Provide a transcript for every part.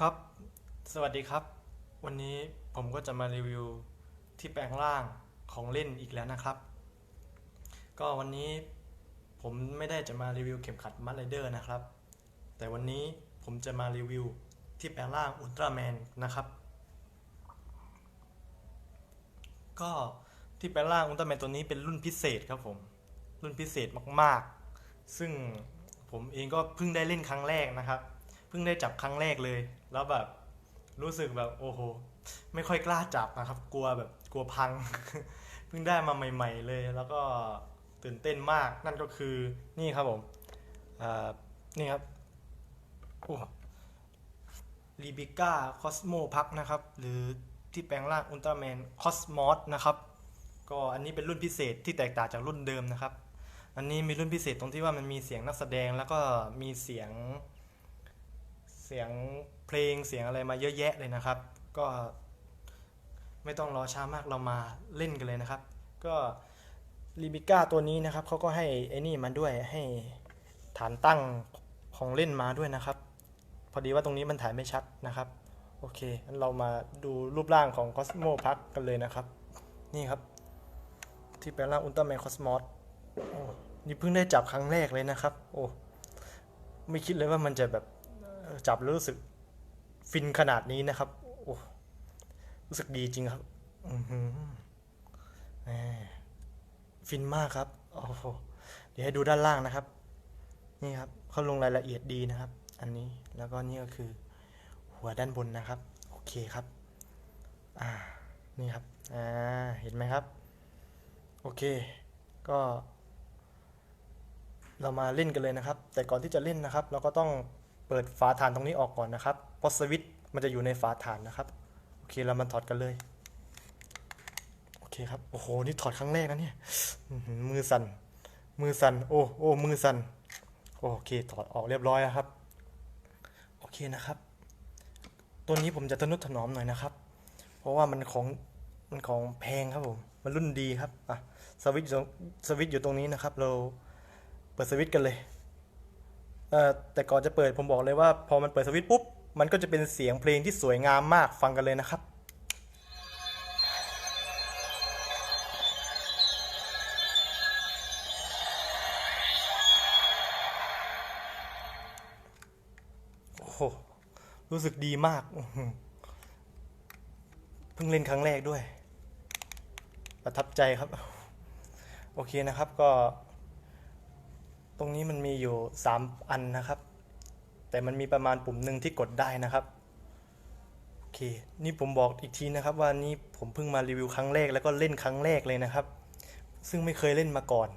ครับ สวัสดีครับ วันนี้ผมก็จะมารีวิวที่แปลงร่างของเล่นอีกแล้วนะครับ ก็วันนี้ผมไม่ได้จะมารีวิวเข็มขัดมัดไรเดอร์นะครับ แต่วันนี้ผมจะมารีวิวที่แปลงร่างอุลตร้าแมนนะครับ ก็ที่แปลงร่างอุลตร้าแมนตัวนี้เป็นรุ่นพิเศษครับผม รุ่นพิเศษมากๆ ซึ่งผมเองก็เพิ่งได้เล่นครั้งแรกนะครับ พิ่งได้จับครั้งแรกเลย แล้วแบบรู้สึกแบบโอ้โห ไม่ค่อยกล้าจับนะครับ กลัวแบบกลัวพัง เพิ่งได้มาใหม่ ๆ เลย แล้วก็ตื่นเต้นมาก นั่นก็คือนี่ครับผมนี่ครับโอ้ลีบิก้าคอสโมพักนะครับ หรือที่แปลงร่างอุลตร้าแมนคอสมอสนะครับ ก็อันนี้เป็นรุ่นพิเศษที่แตกต่างจากรุ่นเดิมนะครับ อันนี้มีรุ่นพิเศษตรงที่ว่ามันมีเสียงนักแสดงแล้วก็มีเสียง สียงเพลงเสียงอะไรมาเยอะแยะเลยนะครับ ก็ไม่ต้องรอช้ามากเรามาเล่นกันเลยนะครับ ก็ลิบิก้าตัวนี้นะครับเขาก็ให้ไอ้นี่มาด้วยให้ฐานตั้งของเล่นมาด้วยนะครับ พอดีว่าตรงนี้มันถ่ายไม่ชัดนะครับ โอเคงั้นเรามาดูรูปร่างของ Cosmo Park กันเลยนะครับ นี่ครับ ที่แปลงร่างอุลตร้าแมนคอสมอสนี่เพิ่งได้จับครั้งแรกเลยนะครับ โอ้ไม่คิดเลยว่ามันจะแบบ จับแล้วรู้สึกฟินขนาดนี้นะครับ โอ้รู้สึกดีจริงครับอือหือฟินมากครับโอ้โหเดี๋ยวให้ดูด้านล่างนะครับ นี่ครับเขาลงรายละเอียดดีนะครับ อันนี้แล้วก็นี่ก็คือ หัวด้านบนนะครับ โอเคครับ อ่า นี่ครับ อ่า เห็นไหมครับ โอเค ก็ เรามาเล่นกันเลยนะครับ แต่ก่อนที่จะเล่นนะครับ เราก็ต้อง เปิดฝาฐานตรงนี้ออกก่อนนะครับเพราะสวิตช์มันจะอยู่ในฝาฐานนะครับ โอเคเรามาถอดกันเลย โอเคครับ โอ้โห นี่ถอดครั้งแรกนะเนี่ย มือสั่น มือสั่น โอ้ โอ้ มือสั่น โอเค ถอดออกเรียบร้อยแล้วครับ โอเคนะครับ ตัวนี้ผมจะทนุถนอมหน่อยนะครับ เพราะว่ามันของ มันของแพงครับผม มันรุ่นดีครับ อะ สวิตช์อยู่สวิตช์อยู่ตรงนี้นะครับ เราเปิดสวิตช์กันเลย แต่ก่อนจะเปิดผมบอกเลยว่า พอมันเปิดสวิตช์ปุ๊บ มันก็จะเป็นเสียงเพลงที่สวยงามมากฟังกันเลยนะครับโอ้โหรู้สึกดีมากเพิ่งเล่นครั้งแรกด้วย ประทับใจครับ โอเคนะครับก็ รงนี้มันมีอยู่ 3 อันนะครับ แต่มันมีประมาณปุ่มหนึ่งที่กดได้นะครับโอเค นี่ผมบอกอีกทีนะครับว่านี่ผมเพิ่งมารีวิวครั้งแรกแล้วก็เล่นครั้งแรกเลยนะครับ ซึ่งไม่เคยเล่นมาก่อน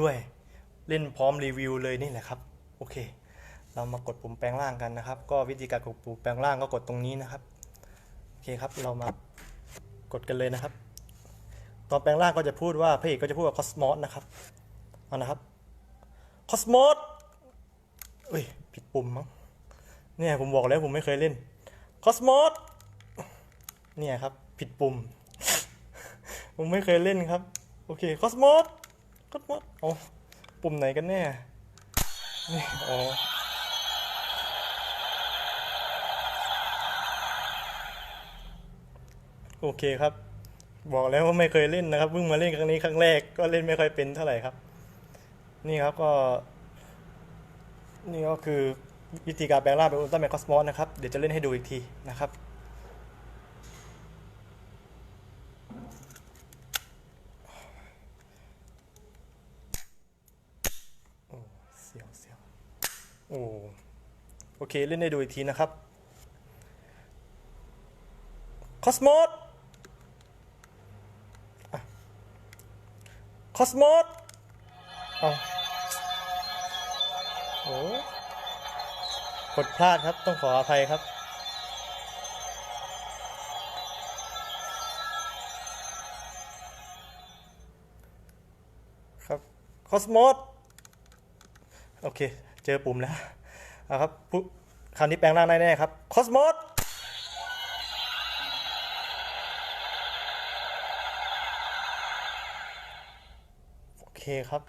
ด้วยเล่นพร้อมรีวิวเลยนี่แหละครับโอเค เรามากดปุ่มแปลงร่างกันนะครับ ก็วิธีการกดปุ่มแปลงร่างก็กดตรงนี้นะครับโอเคครับเรามากดกันเลยนะครับ ตอนแปลงร่างก็จะพูดว่าพระเอกก็จะพูดว่าคอสมอสนะครับเอานะครับ คอสมอสเอ้ย ผิดปุ่มมั้ง เนี่ยผมบอกแล้วผมไม่เคยเล่นคอสมอสเนี่ยครับ ผิดปุ่ม ผมไม่เคยเล่นครับ โอเคคอสมอสคอสมอสอ๋อปุ่มไหนกันแน่นี่อ๋อโอเคครับ บอกแล้วว่าไม่เคยเล่นนะครับเพิ่งมาเล่นครั้งนี้ครั้งแรกก็เล่นไม่ค่อยเป็นเท่าไหร่ครับ นี่ครับก็ นี่ก็คือวิธีการแปลงร่างเป็นอุลตร้าแมนคอสมอสนะครับ เดี๋ยวจะเล่นให้ดูอีกทีนะครับโอ้เสียวเสียวโอ้โอเคเล่นให้ดูอีกทีนะครับคอสมอสคอสมอสเอา โอ้กดพลาดครับต้องขออภัยครับ ครับคอสมอสโอเค เจอปุ่มแล้วเอาครับปุ๊บคราวนี้แปลงร่างได้แน่ครับคอสมอสโอเคครับ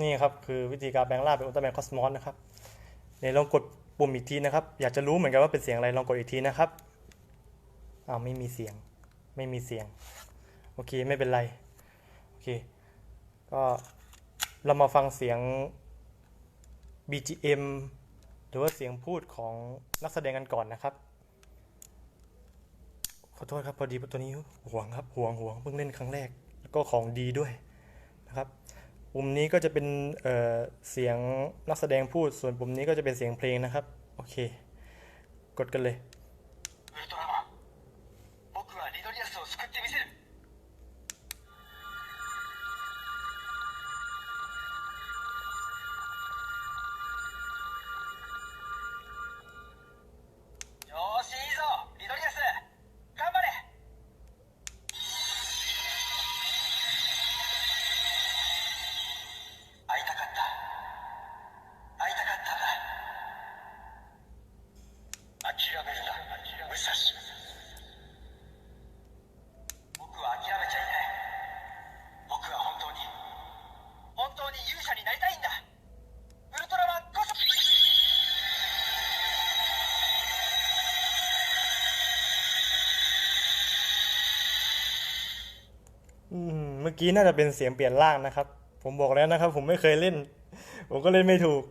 นี่ครับคือวิธีการแปลงร่างเป็นอุลตร้าแมนคอสมอสนะครับเดี๋ยวลองกดปุ่มอีกทีนะครับ อยากจะรู้เหมือนกันว่าเป็นเสียงอะไรลองกดอีกทีนะครับอ้าวไม่มีเสียงไม่มีเสียง โอเคไม่เป็นไร โอเค ก็เรามาฟังเสียง BGM หรือว่าเสียงพูดของนักแสดงกันก่อนนะครับ ขอโทษครับพอดีตัวนี้ห่วงครับห่วงห่วงเพิ่งเล่นครั้งแรก แล้วก็ของดีด้วยนะครับ ปุ่มนี้ก็จะเป็นเเสียงนักแสดงพูด ส่วนปุ่มนี้ก็จะเป็นเสียงเพลงนะครับ โอเค กดกันเลย อืมเมื่อกี้น่าจะเป็นเสียงเปลี่ยนร่างนะครับ ผมบอกแล้วนะครับ ผมไม่เคยเล่น ผมก็เล่นไม่ถูก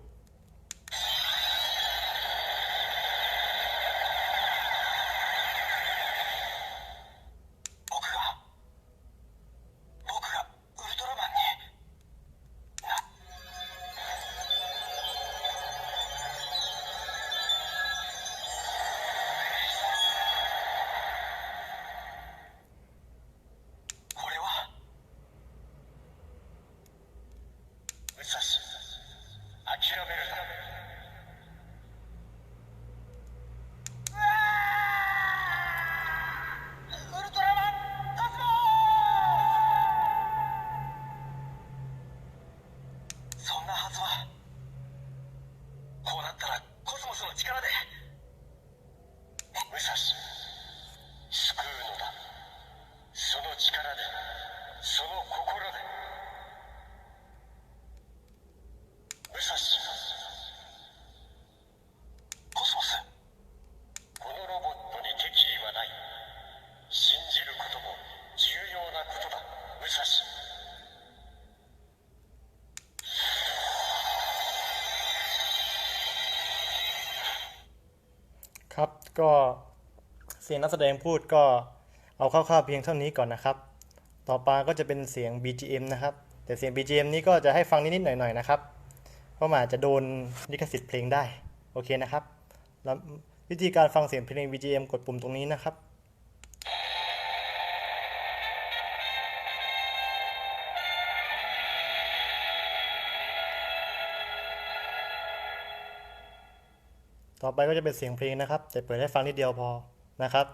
ก็เสียงนักแสดงพูดก็เอาคร่าวๆเพียงเท่านี้ก่อนนะครับ ต่อไปก็จะเป็นเสียง BGM นะครับ แต่เสียง BGM นี้ก็จะให้ฟังนิดๆหน่อยๆนะครับ เพราะมันอาจจะโดนลิขสิทธิ์เพลงได้ โอเคนะครับ แล้ววิธีการฟังเสียงเพลง BGM กดปุ่มตรงนี้นะครับ ต่อไปก็จะเป็นเสียงเพลงนะครับ แต่เปิดให้ฟังนิดเดียวพอนะครับ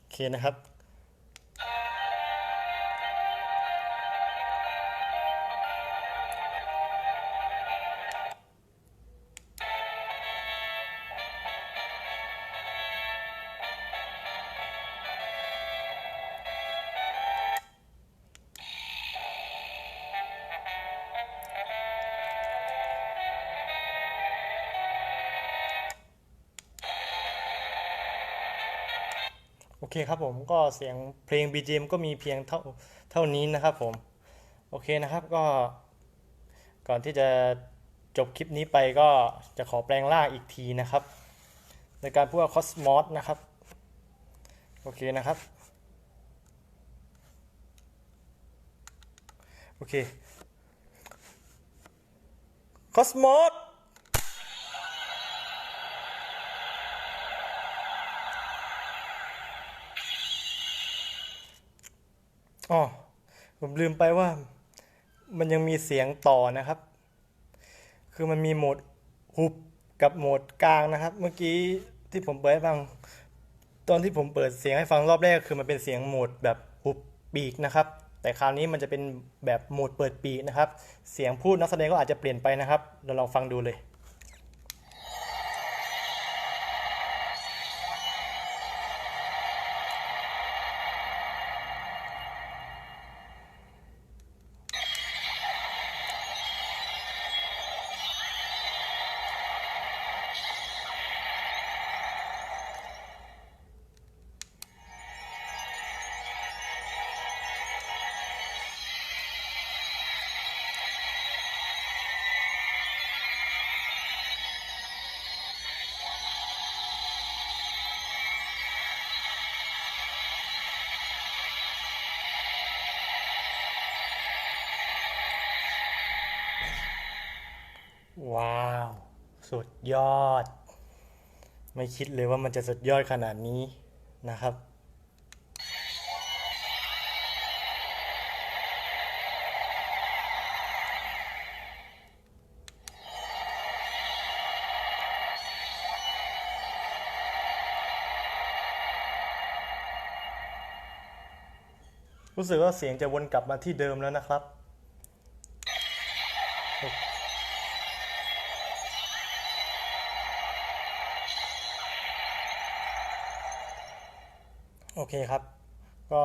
โอเคนะครับ โอเคครับผมก็เสียงเพลง BGM ก็มีเพียงเท่าเท่านี้นะครับผม โอเคนะครับก็ ก่อนที่จะจบคลิปนี้ไปก็จะขอแปลงร่างอีกทีนะครับ ในการพูดว่าคอสมอสนะครับ โอเคนะครับ โอเคค อ๋อผมลืมไปว่ามันยังมีเสียงต่อนะครับ คือมันมีโหมดหุบกับโหมดกลางนะครับ เมื่อกี้ที่ผมเปิดให้ฟัง ตอนที่ผมเปิดเสียงให้ฟังรอบแรกคือมันเป็นเสียงโหมดแบบหุบปีกนะครับ แต่คราวนี้มันจะเป็นแบบโหมดเปิดปีกนะครับ เสียงพูดนักแสดงก็อาจจะเปลี่ยนไปนะครับ เราลองฟังดูเลยาวสุดยอด ไม่คิดเลยว่ามันจะสุดยอดขนาดนี้นะครับ รู้สึกว่าเสียงจะวนกลับมาที่เดิมแล้วนะครับ เคครับ ก็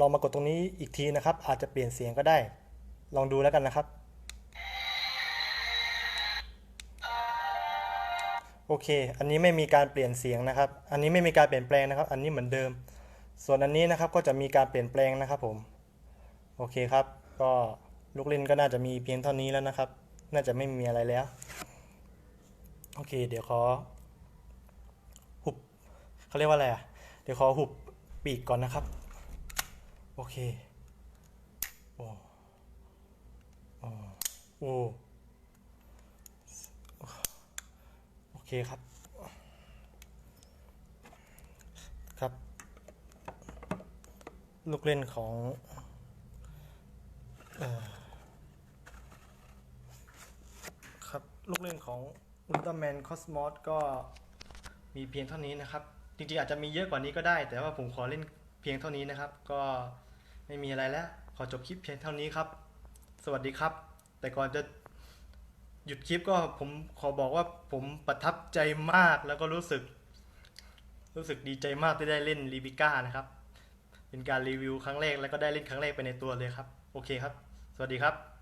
ลองมากดตรงนี้อีกทีนะครับ อาจจะเปลี่ยนเสียงก็ได้ ลองดูแล้วกันนะครับ โอเค อันนี้ไม่มีการเปลี่ยนเสียงนะครับ อันนี้ไม่มีการเปลี่ยนแปลงนะครับ อันนี้เหมือนเดิม ส่วนอันนี้นะครับก็จะมีการเปลี่ยนแปลงนะครับผม โอเคครับ ก็ลูกเล่นก็น่าจะมีเพียงเท่านี้แล้วนะครับ น่าจะไม่มีอะไรแล้ว โอเค เดี๋ยวขอหุบเขาเรียกว่าอะไรอะ เดี๋ยวขอหุบ ปีกก่อนนะครับ โอเค โอ้โอ้โอ้โอเคครับ ครับ ลูกเล่นของครับ ลูกเล่นของอุลตร้าแมนคอสมอสก็มีเพียงเท่านี้นะครับ จริงๆอาจจะมีเยอะกว่านี้ก็ได้ แต่ว่าผมขอเล่นเพียงเท่านี้นะครับ ก็ไม่มีอะไรแล้ว ขอจบคลิปเพียงเท่านี้ครับ สวัสดีครับ แต่ก่อนจะหยุดคลิปก็ผมขอบอกว่าผมประทับใจมากแล้วก็รู้สึก รู้สึกดีใจมากที่ได้เล่นลีบิก้านะครับ เป็นการรีวิวครั้งแรกแล้วก็ได้เล่นครั้งแรกไปในตัวเลยครับ โอเคครับ สวัสดีครับ